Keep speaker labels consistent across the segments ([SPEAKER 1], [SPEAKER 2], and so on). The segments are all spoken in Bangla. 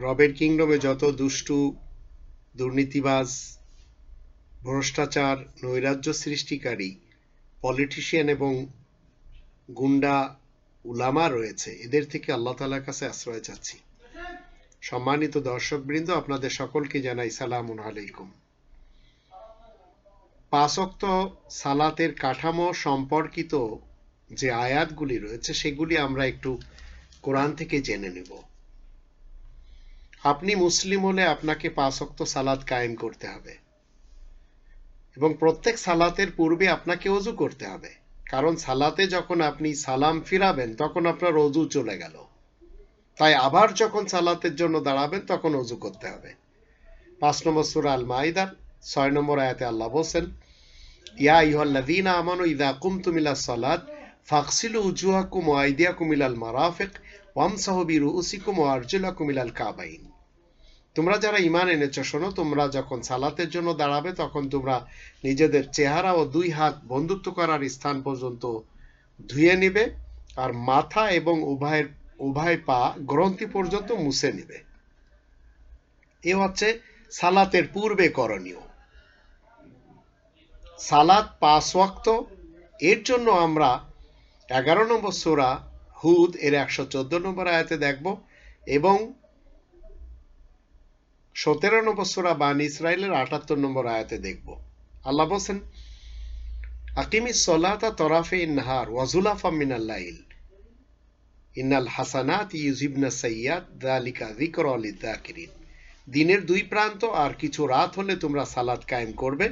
[SPEAKER 1] রবের কিংডমে যত দুষ্টু, দুর্নীতিবাজ, ভ্রষ্টাচার, নৈরাজ্য সৃষ্টিকারী, পলিটিশিয়ান এবং গুন্ডা উলামা রয়েছে, এদের থেকে আল্লাহ তালার কাছে আশ্রয় চাচ্ছি। সম্মানিত দর্শকবৃন্দ, আপনাদের সকলকে জানাই সালামুন আলাইকুম। পাঁচক্ত সালাতের কাঠামো সম্পর্কিত যে আয়াতগুলি রয়েছে, সেগুলি আমরা একটু কোরআন থেকে জেনে নেব। আপনি মুসলিম হলে আপনাকে পাঁচক্ত সালাদ কায়েম করতে হবে। এবং প্রত্যেক সালাতের পূর্বে আপনাকে অজু করতে হবে। কারণ সালাতে যখন আপনি সালাম ফিরাবেন, তখন আপনার অজু চলে গেল। তাই আবার যখন সালাতের জন্য দাঁড়াবেন, তখন অজু করতে হবে। পাঁচ নম্বর সুরা আল মাইদার ছয় নম্বর আয়াতে আল্লাহ বলছেন, ইয়া ইহল্লাদিনা আমানু ইদা কুমতুম ইলা সালাত ফাকসিলু উজুহাকুম ওয়া আইদিয়াকুম ইলাল মারাফিক, ওয়ামসাহু বিরুউসিকুম ওয়া আরজুলাকুম ইলাল কাবাইন। তোমরা যারা ইমান এনেছো, শোনো, তোমরা যখন সালাতের জন্য দাঁড়াবে, তখন তোমরা নিজেদের চেহারা ও দুই হাত বন্ধুত্ব করার স্থান পর্যন্ত ধুয়ে নিবে আর মাথা এবং উভয়ের, উভয় পা গ্রন্থি পর্যন্ত মুছে নিবে। এ হচ্ছে সালাতের পূর্বে করণীয়। সালাত পাঁচ ওয়াক্ত। এর জন্য আমরা এগারো নম্বর সোরা হুদ, এর একশো চোদ্দ নম্বর আয়াতে দেখব এবং সতেরো নম্বর সোরা বান ইসরায়েলের আটাত্তর নম্বর আয়াতে দেখব। আল্লাহ বলছেন, আকিমি সলাতা তরাফে নাহার ওয়াজুলাফা মিনাল্লাইল ইন্নাল হাসানাত ইউজিবনা সাইয়াদ দালিকা যিকর লিদ্দাকিরিন দিনের দুই প্রান্ত আর কিছু রাত হলে তোমরা সালাত কায়েম করবে।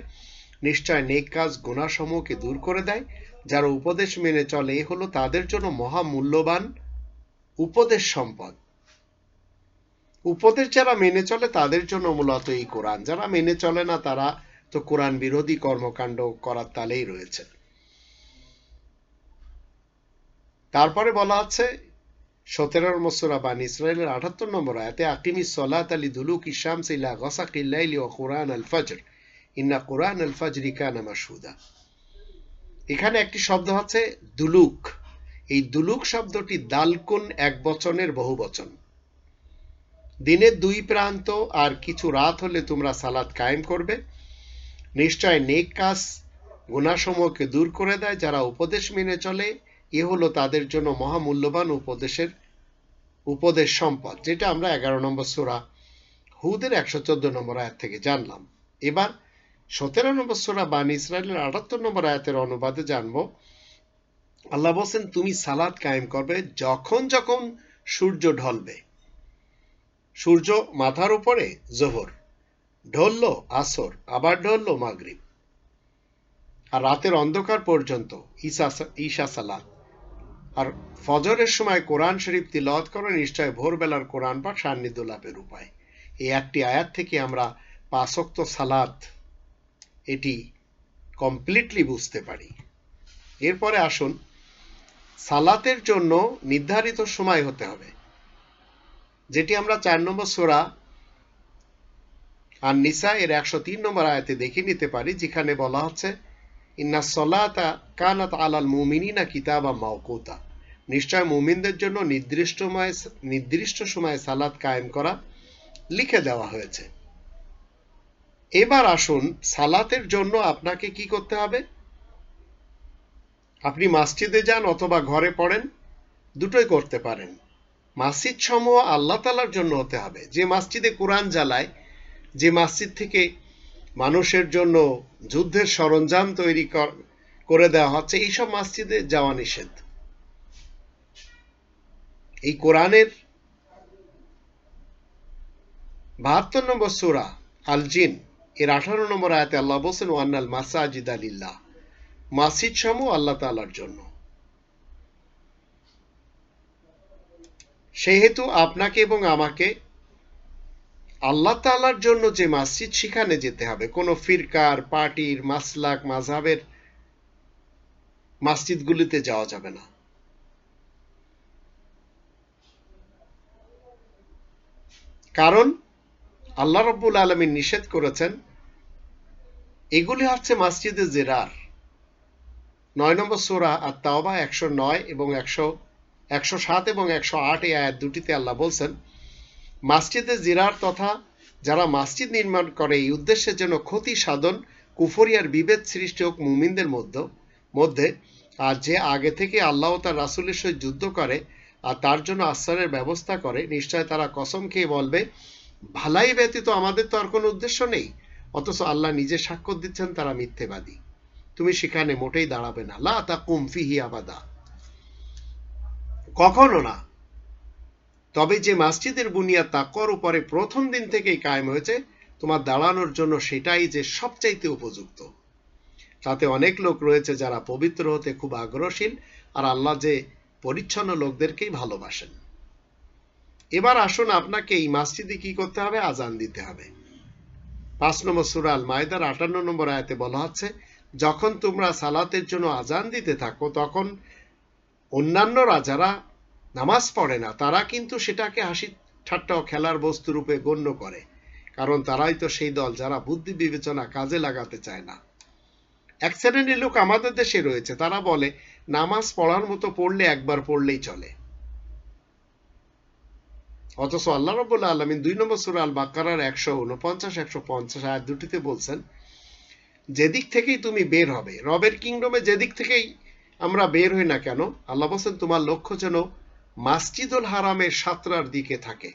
[SPEAKER 1] নিশ্চয় নেক কাজ গুণাসমূহকে দূর করে দেয়। যারা উপদেশ মেনে চলে, এ হলো তাদের জন্য মহামূল্যবান উপদেশ সম্পদ। উপদেশ যারা মেনে চলে তাদের জন্য মূলত এই কোরআন। যারা মেনে চলে না, তারা তো কোরআন বিরোধী কর্মকাণ্ড করার তালেই রয়েছে। তারপরে বলা আছে, সতেরোর মসুরা বান ইসরায়েলের আটাত্তর নম্বর আয়াতে, আকিমি সলাত আলী দুলুক ইসাম সিলা গসাক ইল্লাইলি ও কোরআন আল ফজর। ইন্না কোরআন আল ফজরি কানা মাসুদা এখানে একটি শব্দ আছে দুলুক। এই দুলুক শব্দটি দালকুন এক বচনের বহু বচন দিনের দুই প্রান্ত আর কিছু রাত হলে তোমরা সালাদ কায়েম করবে। নিশ্চয় নেক কাজ গুণাসমূহকে দূর করে দেয় যারা উপদেশ মেনে চলে। এ হলো তাদের জন্য মহামূল্যবান উপদেশের উপদেশ সম্পদ, যেটা আমরা এগারো নম্বর সোরা হুদের একশো চোদ্দ নম্বর আয়াত থেকে জানলাম। এবার সতেরো নম্বর সোরা বান ইসরায়েলের আটাত্তর নম্বর আয়াতের অনুবাদে জানব। আল্লাহ বলছেন, তুমি সালাদ কায়েম করবে যখন যখন সূর্য ঢলবে। সূর্য মাথার উপরে জোহর, ঢলল আসর, আবার ঢলল মাগরিব। আর রাতের অন্ধকার পর্যন্ত ঈশা ঈশা সালাদ আর ফজরের সময় কোরআন শরীফ তিলত করে নিশ্চয় ভোরবেলার কোরআন পাঠ সান্নিধ্য লাভের উপায়। এই একটি আয়াত থেকে আমরা পাঁচক্ত সালাদ এটি কমপ্লিটলি বুঝতে পারি। এরপরে আসুন, সালাতের জন্য নির্ধারিত সময় হতে হবে। যেটি আমরা চার নম্বর সোরা আর নিসা এর একশো তিন নম্বর আয়াতে দেখে নিতে পারি, যেখানে বলা হচ্ছে, ইন্না সলাতা কানাত আলাল মাওকুতা। নিশ্চয় মুমিনদের জন্য নির্দিষ্ট সময়, নির্দিষ্ট সময়ে সালাত কায়েম করা লিখে দেওয়া হয়েছে। এবার আসুন সালাতের জন্য আপনাকে কি করতে হবে? আপনি মাসজিদে যান অথবা ঘরে পড়েন, দুটোই করতে পারেন। মসজিদ সমূহ আল্লাহ তালার জন্য হতে হবে। যে মসজিদে কোরআন জ্বালায়, যে মসজিদ থেকে মানুষের জন্য যুদ্ধের সরঞ্জাম তৈরি করে দেওয়া হচ্ছে, এইসব মসজিদে যাওয়া নিষেধ। এই কোরআনের বাহাত্তর নম্বর সুরা আল জিন এর আঠারো নম্বর আয়াতে আল্লাহ বলছেন, ওয়ান্নাল মাসাজিদ আলিল্লাহ মাসিদ সমূহ আল্লাহ তালার জন্য। সেহেতু আপনাকে এবং আমাকে আল্লাহ তালার জন্য যে মসজিদ, সেখানে যেতে হবে। কোনো ফিরকার, পার্টির, মাসলাক মাঝাবের মসজিদগুলিতে যাওয়া যাবে না। কারণ আল্লাহ রব্বুল আলমী নিষেধ করেছেন, এগুলি হচ্ছে মসজিদে জেরার। নয় নম্বর সোরা আর তাওবা একশো নয় এবং একশো একশো সাত এবং একশো আট এই আয়াত দুটিতে আল্লাহ বলছেন, মাসজিদে জিরার তথা যারা মসজিদ নির্মাণ করে, এই উদ্দেশ্যে যেন ক্ষতি সাধন কুফরিয়ার বিভেদ সৃষ্টি হোক মুমিনদের মধ্যে মধ্যে, আর যে আগে থেকে আল্লাহ তার রাসুলের সহিত যুদ্ধ করে, আর তার জন্য আশ্রয়ের ব্যবস্থা করে, নিশ্চয় তারা কসম খেয়ে বলবে, ভালাই ব্যতীত আমাদের তো আর কোনো উদ্দেশ্য নেই, অথচ আল্লাহ নিজে সাক্ষ্য দিচ্ছেন তারা মিথ্যেবাদী। তুমি সেখানে মোটেই দাঁড়াবে না। লা তা কুমফিহি আবাদা কখনো না। তবে যে মসজিদের বুনিয়াদ তাকর উপরে প্রথম দিন থেকেই কায়েম হয়েছে, তোমার দাঁড়ানোর জন্য সেটাই যে সবচাইতে উপযুক্ত। তাতে অনেক লোক রয়েছে যারা পবিত্র হতে খুব আগ্রহশীল আর আল্লাহ যে পরিচ্ছন্ন লোকদেরকেই ভালোবাসেন। এবার আসুন আপনাকে এই মাসজিদে কি করতে হবে? আজান দিতে হবে। পাঁচ নম্বর সুরাল মায়দার আটান্ন নম্বর আয়াতে বলা হচ্ছে, যখন তোমরা সালাতের জন্য আজান দিতে থাকো, তখন অন্যান্যরা যারা নামাজ পড়ে না, তারা কিন্তু সেটাকে হাসি ঠাট্টা খেলার বস্তু রূপে গণ্য করে, কারণ তারাই তো সেই দল যারা বুদ্ধি বিবেচনা কাজে লাগাতে চায় না। এক শ্রেণির লোক আমাদের দেশে রয়েছে, তারা বলে, নামাজ পড়ার মতো পড়লে একবার পড়লেই চলে। অথচ আল্লাহ রবুল্লা আলমিন দুই নম্বর সুরা আল বাক্কারার একশো উনপঞ্চাশ একশো পঞ্চাশ আয়াত দুটিতে বলছেন, যেদিক থেকেই তুমি বের হবে, রবের কিংডমে যেদিক থেকেই আমরা বের হই না কেন? আল্লাহ বলছেন, তোমার লক্ষ্য যেন মাসজিদুল হারামের সাতরার দিকে থাকে।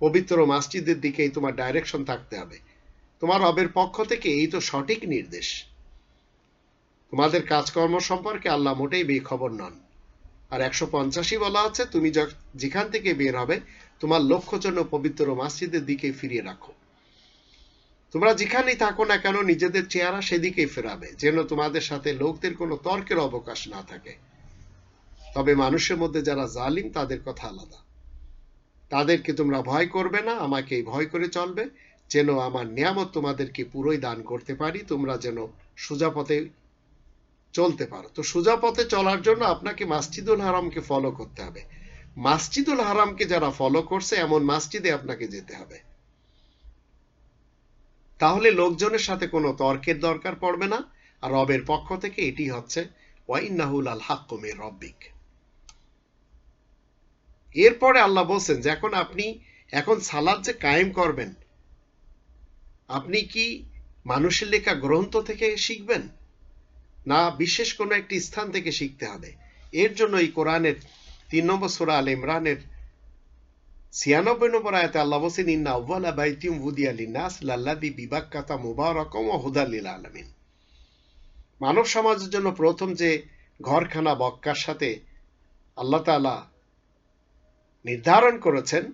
[SPEAKER 1] পবিত্র মাসজিদের দিকেই তোমার ডাইরেকশন থাকতে হবে। তোমার রবের পক্ষ থেকে এই তো সঠিক নির্দেশ। তোমাদের কাজকর্ম সম্পর্কে আল্লাহ মোটেই বেখবর নন। আর একশো পঞ্চাশই বলা আছে, তুমি যেখান থেকে বের হবে, তোমার লক্ষ্য জন্য পবিত্র মাসজিদের দিকে ফিরিয়ে রাখো। তোমরা যেখানেই থাকো না কেন, নিজেদের চেহারা সেদিকেই ফেরাবে, যেন তোমাদের সাথে লোকদের কোনো তর্কের অবকাশ না থাকে। তবে মানুষের মধ্যে যারা জালিম, তাদের কথা আলাদা। তাদেরকে তোমরা ভয় করবে না আমাকে ভয় করে চলবে, যেন আমার নিয়ামত তোমাদেরকে পুরোই দান করতে পারি, তোমরা যেন সোজা পথে চলতে পারো। তো সোজা পথে চলার জন্য আপনাকে মাসজিদুল হারামকে ফলো করতে হবে। মাসজিদুল হারামকে যারা ফলো করছে, এমন মাসজিদে আপনাকে যেতে হবে। তাহলে লোকজনের সাথে কোনো তর্কের দরকার পড়বে না। আর রবের পক্ষ থেকে এটি হচ্ছে ওয়াইনাহুল আল হাক্কুমের রব্বিক। এরপরে আল্লাহ বলছেন যে, এখন আপনি এখন সালাদ যে কায়েম করবেন, আপনি কি মানুষের লেখা গ্রন্থ থেকে শিখবেন? না, বিশেষ কোনো একটি স্থান থেকে শিখতে হবে? এর জন্য এই কোরআনের তিন নম্বর সুরা আল ইমরানের ছিয়ানব্বই নম্বর আয়াতে আল্লাহ ইন্না আউ্বালা বাইতিম উদিয়া লিনাস লাল্লাদি ও আলমিন। মানব সমাজের জন্য প্রথম যে ঘরখানা বক্কার সাথে আল্লাহ তালা নির্ধারণ করেছেন,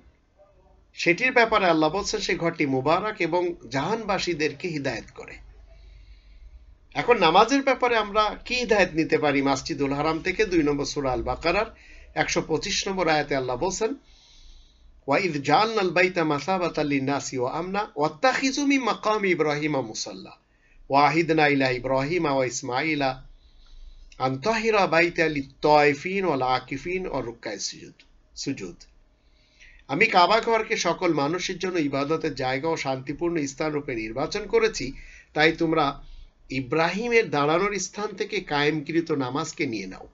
[SPEAKER 1] সেটির ব্যাপারে আল্লাহ বলছেন সেই ঘরটি মুবারক এবং জাহানবাসীদেরকে হিদায়ত করে। এখন নামাজের ব্যাপারে আমরা কি হিদায়ত নিতে পারি? মাসজিদুল হারাম থেকে দুই নম্বর সুরা আল বাকারার একশো পঁচিশ নম্বর আয়াতে আল্লাহ বলছেন ওয়া আমনা ওয়াত্তাখিযু মিন মাকামি ইব্রাহিমা মুসাল্লা ওয়াহিদনা ইলা ইব্রাহিমা ওয়া ইসমাঈলা আন তাহিরা বাইতা লিত-তাইফিন ওয়াল আকিফিন ওয়া রুকআই সুজুদ সুজুদ আমি কাবা ঘরকে সকল মানুষের জন্য ইবাদতের জায়গা ও শান্তিপূর্ণ স্থান রূপে নির্বাচন করেছি। তাই তোমরা ইব্রাহিমের দাঁড়ানোর স্থান থেকে কায়েমকৃত নামাজকে নিয়ে নাও।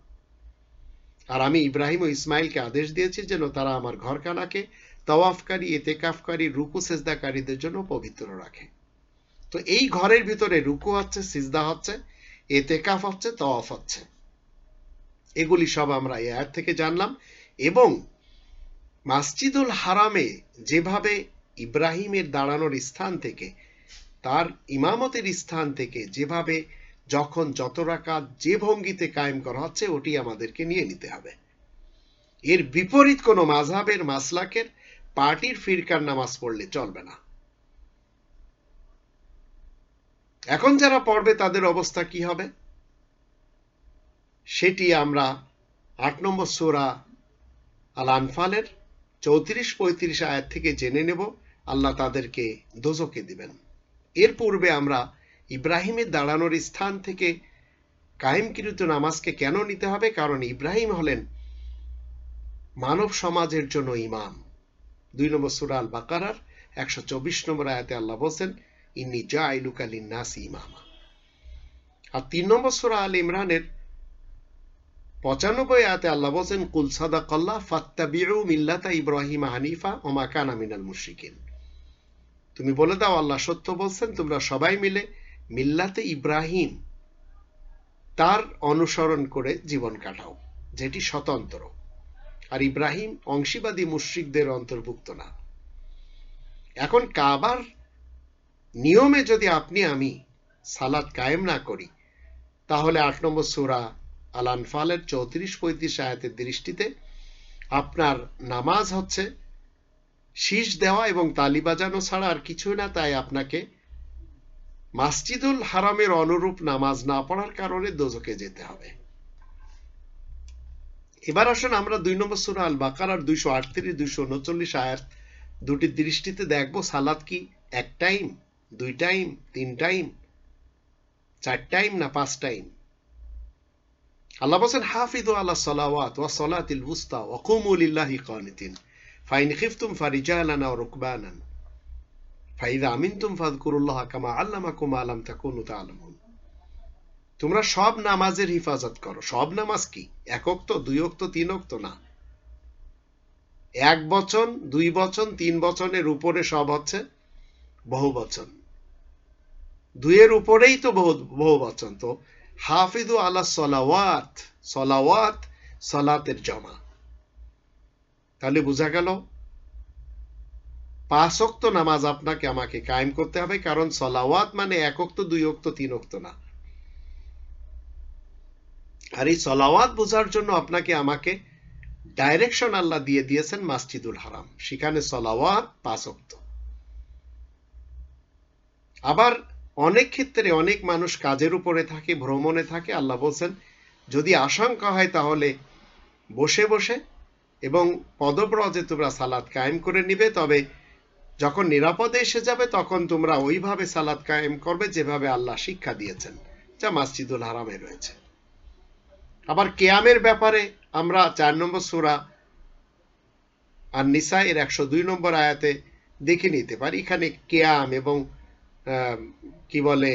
[SPEAKER 1] আর আমি ইব্রাহিম ও ইসমাইলকে আদেশ দিয়েছি যেন তারা আমার ঘরখানাকে তওয়াফকারী, এতেকাফকারী, রুকু সেজদাকারীদের জন্য পবিত্র রাখে। তো এই ঘরের ভিতরে রুকু হচ্ছে, সিজদা হচ্ছে, এতেকাফ হচ্ছে, তওয়াফ হচ্ছে। এগুলি সব আমরা এ থেকে জানলাম এবং মাসজিদুল হারামে যেভাবে ইব্রাহিমের দাঁড়ানোর স্থান থেকে, তার ইমামতের স্থান থেকে যেভাবে যখন যত রাকাত যে ভঙ্গিতে কায়েম করা হচ্ছে, ওটি আমাদেরকে নিয়ে নিতে হবে। এর বিপরীত কোনো মাঝহাবের মাসলাকের পার্টির ফিরকার নামাজ পড়লে চলবে না। এখন যারা পড়বে, তাদের অবস্থা কি হবে? সেটি আমরা আট নম্বর সোরা আল আনফালের চৌত্রিশ পঁয়ত্রিশ আয়াত থেকে জেনে নেব। আল্লাহ তাদেরকে দোজকে দিবেন। এর পূর্বে আমরা ইব্রাহিমের দাঁড়ানোর স্থান থেকে কায়েমকৃত নামাজকে কেন নিতে হবে? কারণ ইব্রাহিম হলেন মানব সমাজের জন্য ইমাম। দুই নম্বর সুরা আল বাকারার একশো চব্বিশ নম্বর আয়াতে আল্লাহ বলছেন, ইন্নি জা ইলুকালিন নাসি ইমামা। আর তিন নম্বর সুরা আল ইমরানের পঁচানব্বই আয়াতে আল্লাহ বলছেন, কুল সাদাকাল্লাহ ফাত্তাবিউ মিল্লাতা ইব্রাহিম হানিফা ওমা কানা মিনাল মুশরিকিন। তুমি বলে দাও, আল্লাহ সত্য বলছেন, তোমরা সবাই মিলে মিল্লাতে ইব্রাহিম তার অনুসরণ করে জীবন কাটাও, যেটি স্বতন্ত্র। আর ইব্রাহিম অংশীবাদী মুশ্রিকদের অন্তর্ভুক্ত না। এখন কাবার নিয়মে যদি আপনি আমি সালাদ কায়েম না করি, তাহলে আট নম্বর সুরা আল চৌত্রিশ পঁয়ত্রিশ আয়াতের দৃষ্টিতে আপনার নামাজ হচ্ছে শীষ দেওয়া এবং তালি বাজানো ছাড়া আর কিছুই না, তাই আপনাকে মাসজিদুল হারামের অনুরূপ নামাজ না পড়ার কারণে দোজকে যেতে হবে। এবার আসুন আমরা দুই নম্বর সুরা আল বাকার আর দুইশো আটত্রিশ, দুইশো উনচল্লিশ আয়াত দুটি দৃষ্টিতে দেখব। সালাদ কি এক টাইম, দুই টাইম, তিন টাইম, চার টাইম না পাঁচ টাইম? আল্লাহ বলছেন হাফিদু আল্লাহ সালাওয়াত ওয়া সালাতিল বুস্তা ওয়া কুমু লিল্লাহি কানিতিন ফাইন খিফতুম ফারিজালান ওয়া রুকবানান। ফাইদা আমিনতুম ফাযকুরুল্লাহ কামা আল্লামাকুম তাকুনু তা'লামুন তোমরা সব নামাজের হিফাজত করো। সব নামাজ কি? একক তো দুই অক্ত, তিন অক্ত? না। এক বচন, দুই বচন, তিন বচনের উপরে সব হচ্ছে বহু বচন। দুইয়ের উপরেই তো বহু বহু বচন। তো হাফিদু আলা সলাওয়াত সলাওয়াত সলাতের জমা। তাহলে বোঝা গেল, পাঁচ অক্ত নামাজ আপনাকে আমাকে কায়েম করতে হবে, কারণ সলাওয়াত মানে এক অক্ত, দুই অক্ত, তিন অক্ত না। আর এই সলাওয়াত বোঝার জন্য আপনাকে আমাকে ডাইরেকশন আল্লাহ দিয়ে দিয়েছেন মাসজিদুল হারাম, সেখানে সলাওয়াত পাঁচ অক্ত আবার অনেক ক্ষেত্রে অনেক মানুষ কাজের উপরে থাকে, ভ্রমণে থাকে, আল্লাহ বলছেন, যদি আশঙ্কা হয় তাহলে বসে বসে এবং পদব্রজে তোমরা সালাদ কায়েম করে নিবে, তবে যখন নিরাপদে এসে যাবে তখন তোমরা ওইভাবে সালাদ কায়েম করবে যেভাবে আল্লাহ শিক্ষা দিয়েছেন, যা মাসজিদুল হারামে রয়েছে। আবার কেয়ামের ব্যাপারে আমরা চার নম্বর সুরা আর নিসা এর একশো দুই নম্বর আয়াতে দেখে নিতে পারি। এখানে কেয়াম এবং কি বলে,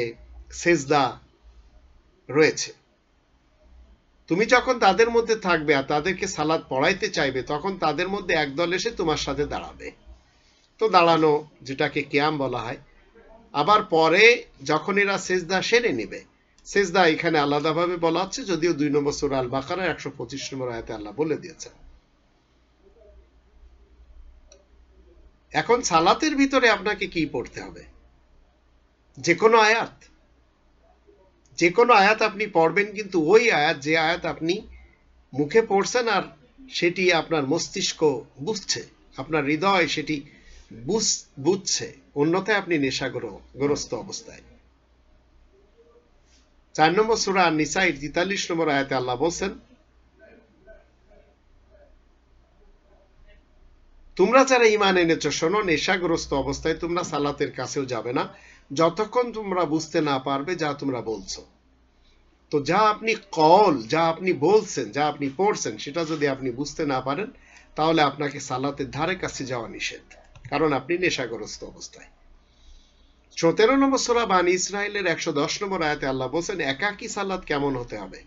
[SPEAKER 1] সেজদা রয়েছে। তুমি যখন তাদের মধ্যে থাকবে আর তাদেরকে সালাদ পড়াইতে চাইবে, তখন তাদের মধ্যে একদল এসে তোমার সাথে দাঁড়াবে। তো দাঁড়ানো, যেটাকে কেয়াম বলা হয়। আবার পরে যখন এরা সেজদা সেরে নেবে সেজদা এখানে আলাদাভাবে বলা হচ্ছে যদিও দুই নম্বর সুরা আল বাকারা একশো পঁচিশ নম্বর আয়তে আল্লাহ বলে দিয়েছেন। এখন সালাতের ভিতরে আপনাকে কি পড়তে হবে? যে কোনো আয়াত। যে কোনো আয়াত আপনি পড়বেন, কিন্তু ওই আয়াত, যে আয়াত আপনি মুখে পড়ছেন আর সেটি আপনার মস্তিষ্ক বুঝছে, আপনার হৃদয় সেটি বুঝছে, অন্যথায় আপনি নেশাগ্রস্ত অবস্থায়। চার নম্বর সুরা নিসাই তেতাল্লিশ নম্বর আয়াতে আল্লাহ বলছেন, তোমরা যারা ইমান এনেছ, শোনো, নেশাগ্রস্ত অবস্থায় তোমরা সালাতের কাছেও যাবে না। যতক্ষণ তোমরা বুঝতে না পারবে যা তোমরা বলছো। তো যা আপনি কল, যা আপনি বলছেন, যা আপনি পড়ছেন, সেটা যদি আপনি বুঝতে না পারেন, তাহলে আপনাকে সালাতের ধারে কাছে যাওয়া নিষেধ। কারণ আপনি নেশাগ্রস্ত অবস্থায়। সতেরো নম্বর সোরা বানি ইসরায়েলের একশো দশ নম্বর আয়াতে আল্লাহ বলছেন, একাকি সালাদ কেমন হতে হবে?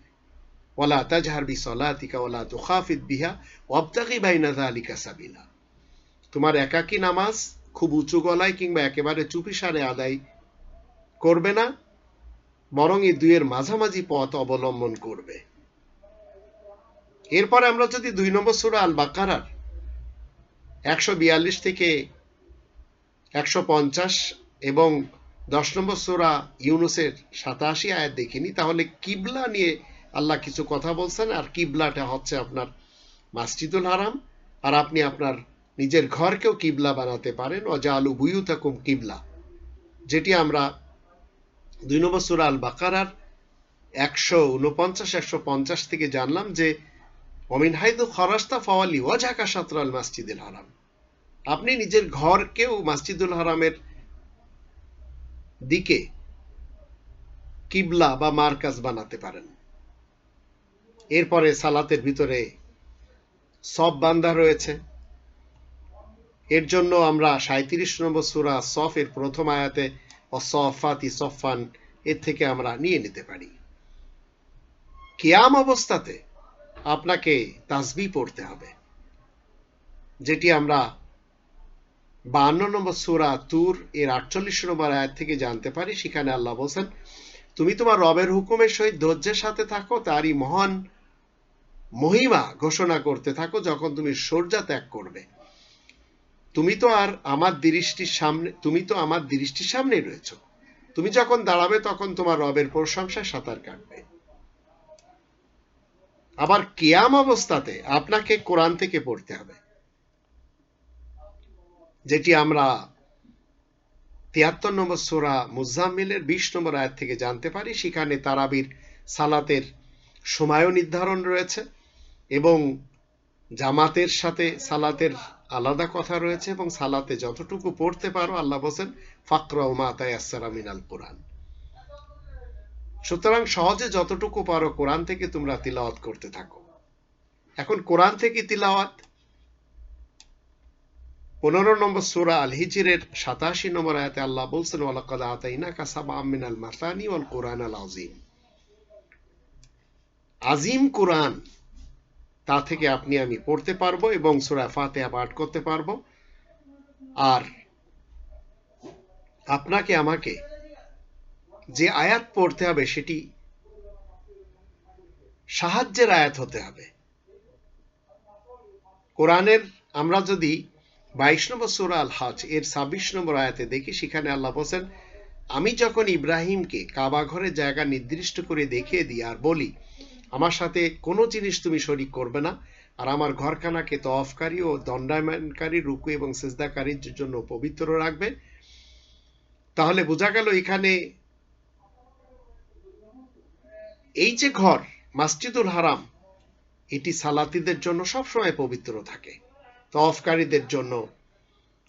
[SPEAKER 1] ওলা তাজহার বি সলাতিকা ওলা তুখাফিদ বিহা যালিকা সাবিলা। তোমার একাকি নামাজ খুব উঁচু গলায় কিংবা একেবারে আদায় করবে না, বরং এই দুইয়ের মাঝামাঝি পথ অবলম্বন করবে। এরপরে আমরা যদি দুই নম্বর সুরা আল বাকারার একশো বিয়াল্লিশ থেকে একশো পঞ্চাশ এবং দশ নম্বর সোরা ইউনুসের সাতাশি আয়াত দেখিনি, তাহলে কিবলা নিয়ে আল্লাহ কিছু কথা বলছেন, আর কিবলাটা হচ্ছে আপনার মাসজিদুল হারাম, আর আপনি আপনার নিজের ঘরকেও কিবলা বানাতে পারেন ও জালু বুয়ু থাকুম কিবলা, যেটি আমরা দুই নম্বর সুরা আল বাকারার একশো উনপঞ্চাশ একশো পঞ্চাশ থেকে জানলাম যে অমিন হাইদু খরাস্তা ফওয়ালি ওয়াজাকা সাতরাল মাসজিদুল হারাম, আপনি নিজের ঘরকেও মাসজিদুল হারামের দিকে কিবলা বা মার্কাজ বানাতে পারেন। এরপরে সালাতের ভিতরে সব বান্দা রয়েছে। এর জন্য আমরা সাঁত্রিশ নম্বর সুরা সফ এর প্রথম আয়াতে অসফাতি সফান এর থেকে আমরা নিয়ে নিতে পারি। কিয়াম অবস্থাতে আপনাকে তাসবি পড়তে হবে, যেটি আমরা বান্ন নম্বর সুরা তুর এর আটচল্লিশ নম্বর আয়াত থেকে জানতে পারি, সেখানে আল্লাহ বলছেন, তুমি তোমার রবের হুকুমের সহিত ধৈর্যের সাথে থাকো, তারই মহান মহিমা ঘোষণা করতে থাকো যখন তুমি সর্যা ত্যাগ করবে। তুমি তো আর আমার দৃষ্টির সামনে, তুমি তো আমার দৃষ্টির সামনেই রয়েছ। তুমি যখন দাঁড়াবে তখন তোমার রবের প্রশংসায় সাঁতার কাটবে। আবার কেয়াম অবস্থাতে আপনাকে কোরআন থেকে পড়তে হবে। যেটি আমরা তিয়াত্তর নম্বর সোরা মুজাম্মিলের বিশ নম্বর আয়াত থেকে জানতে পারি, সেখানে তারাবির সালাতের সময়ও নির্ধারণ রয়েছে এবং জামাতের সাথে সালাতের আলাদা কথা রয়েছে এবং সালাতে যতটুকু পড়তে পারো, আল্লাহ বলছেন, ফাকরা ও মাতায় মিনাল কোরআন সুতরাং সহজে যতটুকু পারো কোরআন থেকে তোমরা তিলাওয়াত করতে থাকো। এখন কোরআন থেকে তিলাওয়াত পনেরো নম্বর সুরা আল হিজিরের সাতাশি নম্বর আয়াতে আল্লাহ বলছেন, ওয়ালাকাদ আতাইনা কাসাবা আমিনাল মাসানি ওয়াল কোরআন আল আজিম আজিম কোরআন, তা থেকে আপনি আমি পড়তে পারব এবং সুরা ফাতেহা পাঠ করতে পারব। আর আপনাকে, আমাকে যে আয়াত পড়তে হবে সেটি সাহায্যের আয়াত হতে হবে। কোরআনের আমরা যদি বাইশ নম্বর সুরা আল হজ এর ছাব্বিশ নম্বর আয়াতে দেখি, সেখানে আল্লাহ বলছেন, আমি যখন ইব্রাহিমকে কাবা ঘরের জায়গা নির্দিষ্ট করে দেখিয়ে দিই আর বলি, আমার সাথে কোনো জিনিস তুমি শরিক করবে না, আর আমার ঘরখানাকে তফকারী ও দণ্ডায়মানকারী রুকু এবং সেজদাকারীর জন্য পবিত্র রাখবে, তাহলে বোঝা গেল এখানে এই যে ঘর, মাসজিদুল হারাম, এটি সালাতিদের জন্য সবসময় পবিত্র থাকে। তফকারীদের জন্য,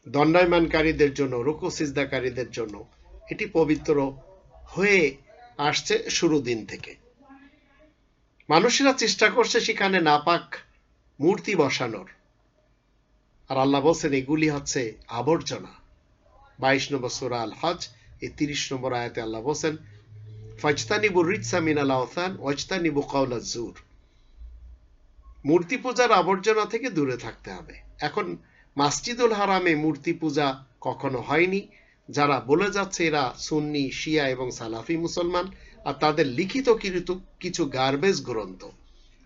[SPEAKER 1] দণ্ডায়মানকারীদের জন্য, রুকু সিজদাকারীদের জন্য এটি পবিত্র হয়ে আসছে শুরু দিন থেকে। মানুষেরা চেষ্টা করছে সেখানে নাপাক মূর্তি বসানোর। আর আল্লাহ বলছেন, এগুলি হচ্ছে আবর্জনা। বাইশ নম্বর সুরা আল হজ এই তিরিশ নম্বর আয়াতে আল্লাহ বলছেন ফাজতানিবু রিৎসা মিনাল আওসান, ওয়াজতানিবু কাউলা জুর। মূর্তি পূজার আবর্জনা থেকে দূরে থাকতে হবে। এখন মাসজিদুল হারামে মূর্তি পূজা কখনো হয়নি। যারা বলে যাচ্ছে এরা সুন্নি, শিয়া এবং সালাফি মুসলমান, আর তাদের লিখিত কিছু গার্বেজ গ্রন্থ,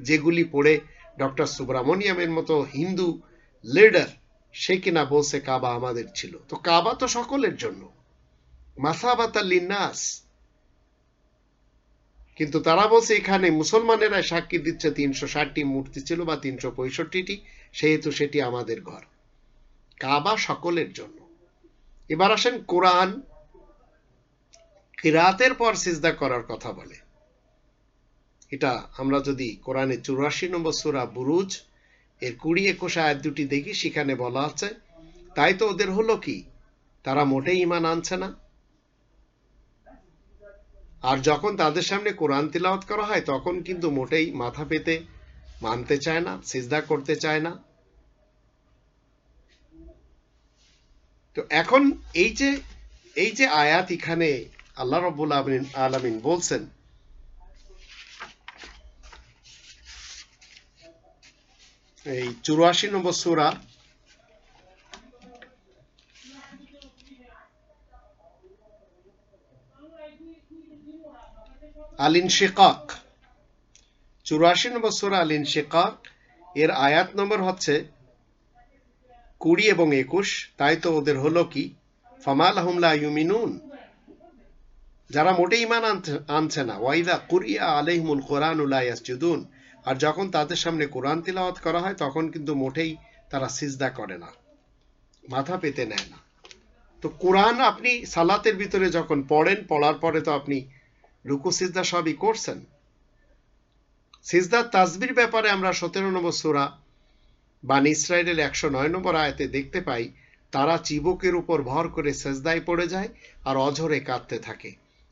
[SPEAKER 1] যেগুলি পড়ে ডক্টর সুব্রামণিয়ামের মতো হিন্দু লিডার সে কিনা বলছে কাবা আমাদের ছিল। তো কাবা তো সকলের জন্য। মাসাবাতা লিন্নাস কিন্তু তারা বলছে এখানে মুসলমানেরা সাক্ষী দিচ্ছে তিনশো ষাটটি মূর্তি ছিল বা তিনশো পঁয়ষট্টিটি, সেহেতু সেটি আমাদের ঘর। কাবা সকলের জন্য। এবার আসেন কোরআন কিরাতের পর সিজদা করার কথা বলে। এটা আমরা যদি কোরআনে চুরাশি নম্বর সুরা বুরুজ, এর কুড়ি একুশ আয়াত দুটি দেখি, সেখানে বলা আছে, তাই তো ওদের হলো কি? তারা মোটেই ইমান আনছে না। আর যখন তাদের সামনে কোরআন তিলাওয়াত করা হয়, তখন কিন্তু মোটেই মাথা পেতে, মানতে চায় না, সিজদা করতে চায় না। তো এখন এই যে এই যে আয়াত এখানে আল্লাহ রব্বুল আলমিন আলমিন বলছেন, এই চুরাশি নম্বর সুরা আলিন শেকাক। চুরাশি নম্বর সুরা আলিন শেকাক, এর আয়াত নম্বর হচ্ছে কুড়ি এবং একুশ, তাই তো ওদের হলো কি? ফামাল আহমলা ইউমিনুন। যারা মোটে ইমান আনছে না। ওয়াইদা কুরিয়া আলহিমুল কোরআন উলাইয়াসজুদুন আর যখন তাদের সামনে কোরআন তিলাওয়াত করা হয়, তখন কিন্তু মোটেই তারা সিজদা করে না। মাথা পেতে নেয় না। তো কোরআন আপনি সালাতের ভিতরে যখন পড়েন, পড়ার পরে তো আপনি রুকু, সিজদা সবই করছেন। সিজদার তাজবির ব্যাপারে আমরা সতেরো নম্বর সুরা বান ইসরায়েলের একশো নয় নম্বর আয়তে দেখতে পাই, তারা চিবকের উপর ভর করে সেজদায় পড়ে যায় আর অঝরে কাঁদতে থাকে।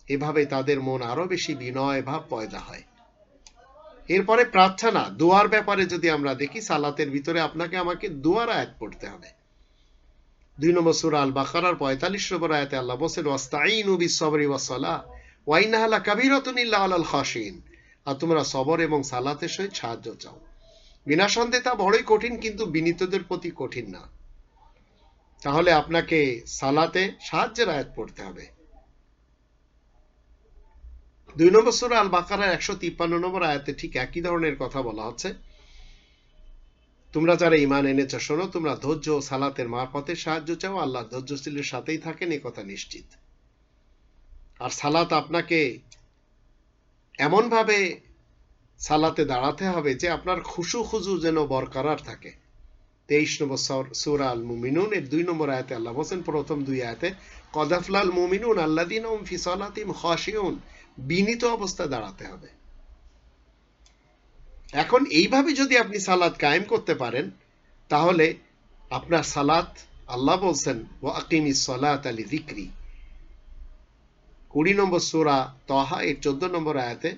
[SPEAKER 1] এভাবে তাদের মন আরও বেশি বিনয় ভাব পয়দা হয়। এরপরে প্রার্থনা, দোয়ার ব্যাপারে যদি আমরা দেখি, সালাতের ভিতরে আপনাকে আমাকে দোয়ার আয়াত পড়তে হবে। দুই নম্বর সুরা আল বাকারার পঁয়তাল্লিশ নম্বর আয়াতে আল্লাহ বসেন ওয়াস্তাইনু বিসবরি ওয়াসলা ওয়াইনাহালা আর তোমরা সবর এবং সালাতের সাহায্য চাও। বিনা সন্দেহে তা বড়ই কঠিন, কিন্তু বিনীতদের প্রতি কঠিন না। তাহলে আপনাকে সালাতে সাহায্যের আয়াত পড়তে হবে। দুই নম্বর সুরা আল বাকারার একশো তিপ্পান্ন নম্বর আয়াতে ঠিক একই ধরনের কথা বলা হচ্ছে। তোমরা যারা ইমান এনেছ, শোনো, তোমরা ধৈর্য ও সালাতের মারফতের সাহায্য চাও, আল্লাহ ধৈর্যশীলের সাথেই থাকেন, এ কথা নিশ্চিত। আর সালাত আপনাকে এমনভাবে সালাতে দাঁড়াতে হবে যে আপনার খুশু খুজু যেন বরকরার থাকে। তেইশ নম্বর সুরা আল মুমিনুন এর দুই নম্বর আয়াতে আল্লাহ বলছেন, প্রথম দুই আয়াতে কদাফলাল মুমিনুন আল্লাদিন ফি সালাতিম খাশিউন বিনীত অবস্থায় দাঁড়াতে হবে। এখন এইভাবে যদি আপনি সালাদ কায়েম করতে পারেন, তাহলে আপনার সালাত আল্লাহ বলছেন ও আকিমি সলাত আলী দিক্রি কুড়ি নম্বর সুরা তহা, এর চোদ্দ নম্বর আয়াতে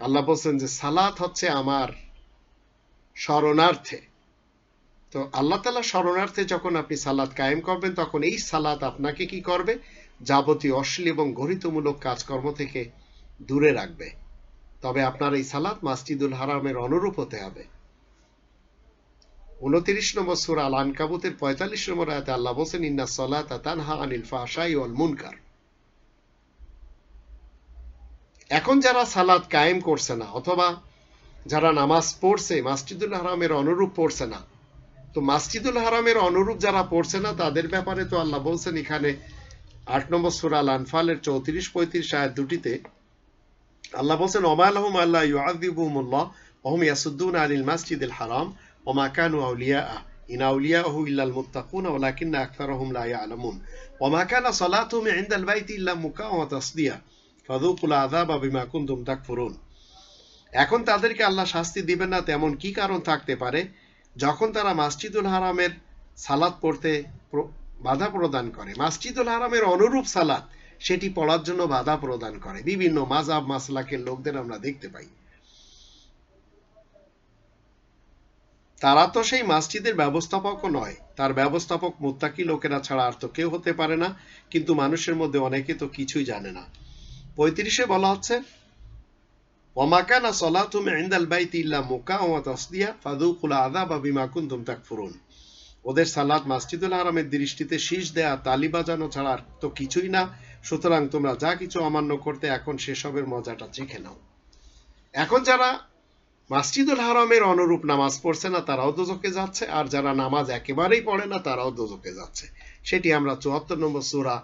[SPEAKER 1] আল্লাহ বলছেন যে, সালাত হচ্ছে আমার শরণার্থে। তো আল্লাহ তালা শরণার্থে যখন আপনি সালাদ কায়েম করবেন, তখন এই সালাত আপনাকে কি করবে? যাবতীয় অশ্লীল এবং গরিতমূলক কাজকর্ম থেকে দূরে রাখবে। তবে আপনার এই সালাত মাসজিদুল হারামের অনুরূপ হতে হবে। উনত্রিশ নম্বর সুরা আল আনকাবুতের পঁয়তাল্লিশ নম্বর আয়াতে আল্লাহ বলছেন, ইন্না সলাত তানহা আনিল ফাহশাই ওয়াল মুনকার। এখন যারা সালাদ কায়েম করছে না, অথবা যারা নামাজ পড়ছে, মাসজিদুল হারামের অনুরূপ পড়ছে না, তো মাসজিদুল হারামের অনুরূপ যারা পড়ছে না, তাদের ব্যাপারে তো আল্লাহ বলছেন এখানে আট নম্বর সুরা আনফালের চৌত্রিশ, পঁয়ত্রিশ আয়াত দুটিতে আল্লাহ বলছেন ওমালহম আল্লাহ ইউআদিবুমুল্লাহ ওহম ইয়াসুদ্দুন আনিল মাসজিদুল হারাম, ওমা কানু আউলিয়া ইন আউলিয়াহু ইল্লাল মুত্তাকুন, ওয়ালাকিন্না আকতারহুম লা ইয়ালামুন, ওমা কানা সালাতুহুম ইনদাল বাইতি ইল্লা মুকা ওয়া তাসদিয়া এখন তাদেরকে আল্লাহ শাস্তি দিবেন না, তেমন কি কারণ থাকতে পারে? যখন তারা মাসজিদুল হারামের সালাত পড়তে বাধা প্রদান করে, মাসজিদুল হারামের অনুরূপ সালাত সেটি পড়ার জন্য বাধা প্রদান করে। বিভিন্ন মাজাব মাসলাকের লোকদের আমরা দেখতে পাই। তারা তো সেই মসজিদের ব্যবস্থাপকও নয়। তার ব্যবস্থাপক মুত্তাকি লোকেরা ছাড়া আর তো কেউ হতে পারে না। কিন্তু মানুষের মধ্যে অনেকে তো কিছুই জানে না। পঁয়ত্রিশে বলা হচ্ছে ইনদাল বাইতি ইল্লা ফাদুকুল আযাবা বিমা ওদের মাসজিদুল দৃষ্টিতে শীষ দেয়া, তালি বাজানো ছাড়া তো কিছুই না। সুতরাং তোমরা যা কিছু অমান্য করতে, এখন সেসবের মজাটা চেখে নাও। এখন যারা মাসজিদুল হারামের অনুরূপ নামাজ পড়ছে না, তারাও দোজকে যাচ্ছে। আর যারা নামাজ একেবারেই পড়ে না, তারাও দোজকে যাচ্ছে। সেটি আমরা চুয়াত্তর নম্বর সুরা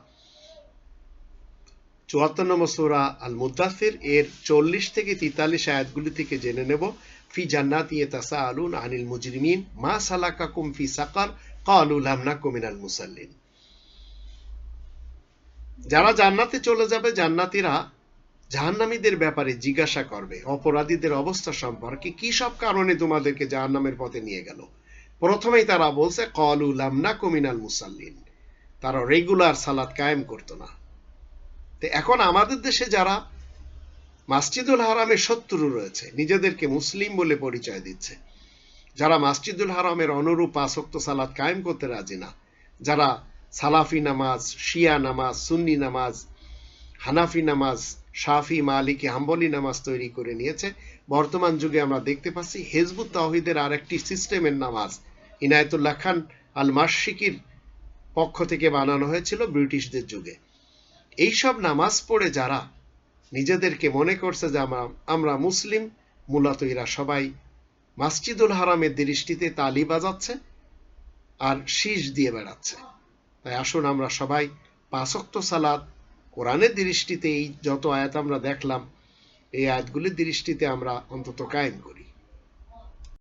[SPEAKER 1] চুয়াত্তর নম্বর সুরা আল মুদাসির এর চল্লিশ থেকে তেতাল্লিশ আয়াতগুলি থেকে জেনে নেব। ফি জান্নাত ইয়েতাসা আলুন আনিল মুজরিমিন, মা সালাকাকুম ফি সাকার কালু লাম নাকুম মিনাল মুসাল্লিন। যারা জান্নাতে চলে যাবে, জান্নাতীরা জাহান্নামীদের ব্যাপারে জিজ্ঞাসা করবে, অপরাধীদের অবস্থা সম্পর্কে কি সব কারণে তোমাদেরকে জাহান্নামের পথে নিয়ে গেল? প্রথমেই তারা বলছে কলু লামনা কমিনাল মুসাল্লিন। তারা রেগুলার সালাদ কায়েম করতো না। তো এখন আমাদের দেশে যারা মাসজিদুল হারামের শত্রু রয়েছে, নিজেদেরকে মুসলিম বলে পরিচয় দিচ্ছে, যারা মাসজিদুল হারামের অনুরূপ আসক্ত সালাদ কায়েম করতে রাজি না, যারা সালাফি নামাজ, শিয়া নামাজ, সুন্নি নামাজ, হানাফি নামাজ, শাফি, মালিকি, হাম্বলি নামাজ তৈরি করে নিয়েছে, বর্তমান যুগে আমরা দেখতে পাচ্ছি হেজবুত তাহিদের আর একটি সিস্টেমের নামাজ, ইনায়তুল্লাহ খান আল মাসিকির পক্ষ থেকে বানানো হয়েছিল ব্রিটিশদের যুগে। এইসব নামাজ পড়ে যারা নিজেদেরকে মনে করছে যে আমরা আমরা মুসলিম, মূলত এরা সবাই মাসজিদুল হারামের দৃষ্টিতে তালি বাজাচ্ছে আর শীষ দিয়ে বেড়াচ্ছে। তাই আসুন আমরা সবাই পাঁচক্ত সালাদ কোরআনের দৃষ্টিতে এই যত আয়াত আমরা দেখলাম, এই আয়াতগুলির দৃষ্টিতে আমরা অন্তত কায়েম করি।